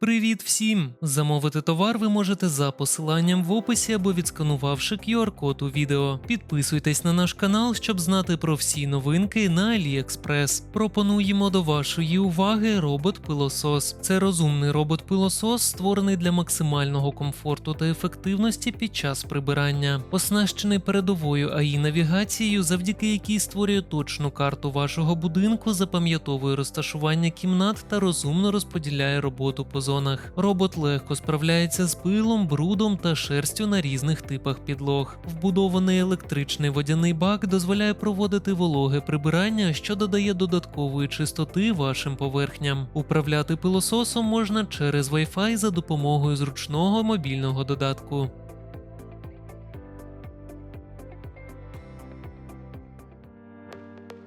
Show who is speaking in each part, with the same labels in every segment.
Speaker 1: Привіт всім! Замовити товар ви можете за посиланням в описі або відсканувавши QR-код у відео. Підписуйтесь на наш канал, щоб знати про всі новинки на AliExpress. Пропонуємо до вашої уваги робот-пилосос. Це розумний робот-пилосос, створений для максимального комфорту та ефективності під час прибирання. Оснащений передовою АІ навігацією, завдяки якій створює точну карту вашого будинку, запам'ятовує розташування кімнат та розумно розподіляє роботу по зонах. Робот легко справляється з пилом, брудом та шерстю на різних типах підлог. Вбудований електричний водяний бак дозволяє проводити вологе прибирання, що додає додаткової чистоти вашим поверхням. Управляти пилососом можна через Wi-Fi за допомогою зручного мобільного додатку.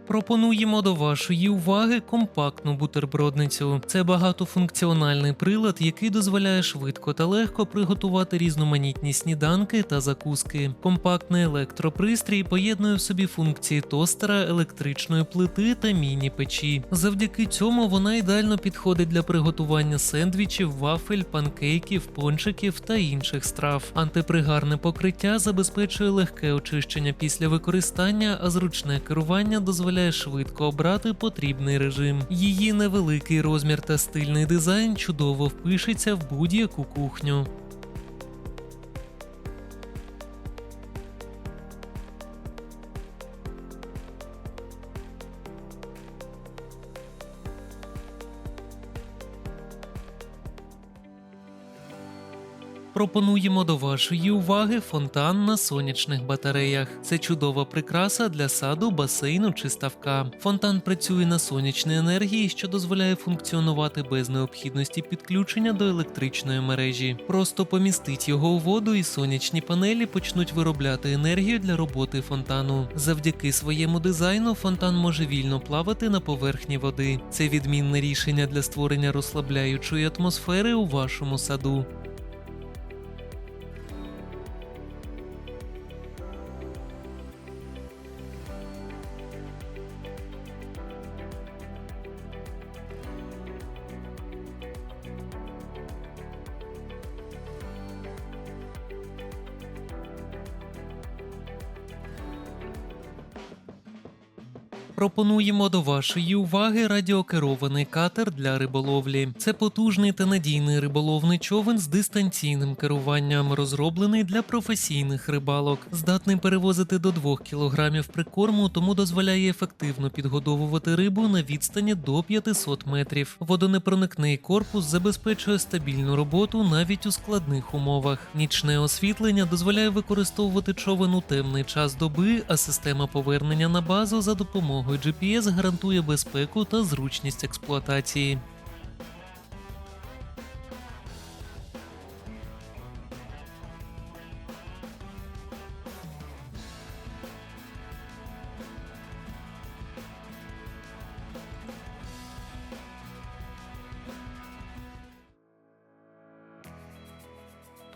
Speaker 1: Пропонуємо до вашої уваги компактну бутербродницю. Це багатофункціональний прилад, який дозволяє швидко та легко приготувати різноманітні сніданки та закуски. Компактний електропристрій поєднує в собі функції тостера, електричної плити та міні-печі. Завдяки цьому вона ідеально підходить для приготування сендвічів, вафель, панкейків, пончиків та інших страв. Антипригарне покриття забезпечує легке очищення після використання, а зручне керування дозволяє швидко обрати потрібний режим. Її невеликий розмір та стильний дизайн чудово впишеться в будь-яку кухню. Пропонуємо до вашої уваги фонтан на сонячних батареях. Це чудова прикраса для саду, басейну чи ставка. Фонтан працює на сонячній енергії, що дозволяє функціонувати без необхідності підключення до електричної мережі. Просто помістить його у воду, і сонячні панелі почнуть виробляти енергію для роботи фонтану. Завдяки своєму дизайну фонтан може вільно плавати на поверхні води. Це відмінне рішення для створення розслабляючої атмосфери у вашому саду. Пропонуємо до вашої уваги радіокерований катер для риболовлі. Це потужний та надійний риболовний човен з дистанційним керуванням, розроблений для професійних рибалок, здатний перевозити до 2 кг прикорму, тому дозволяє ефективно підгодовувати рибу на відстані до 500 метрів. Водонепроникний корпус забезпечує стабільну роботу навіть у складних умовах. Нічне освітлення дозволяє використовувати човен у темний час доби, а система повернення на базу за допомогою GPS гарантує безпеку та зручність експлуатації.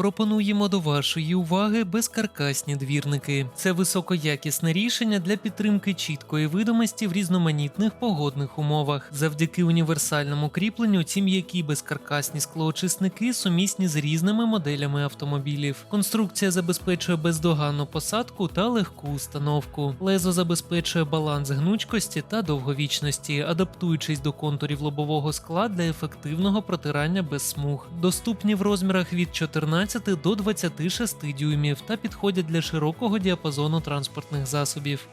Speaker 1: Пропонуємо до вашої уваги безкаркасні двірники. Це високоякісне рішення для підтримки чіткої видимості в різноманітних погодних умовах. Завдяки універсальному кріпленню ці м'які безкаркасні склоочисники сумісні з різними моделями автомобілів. Конструкція забезпечує бездоганну посадку та легку установку. Лезо забезпечує баланс гнучкості та довговічності, адаптуючись до контурів лобового скла для ефективного протирання без смуг. Доступні в розмірах від 14 до 26 дюймів та підходять для широкого діапазону транспортних засобів.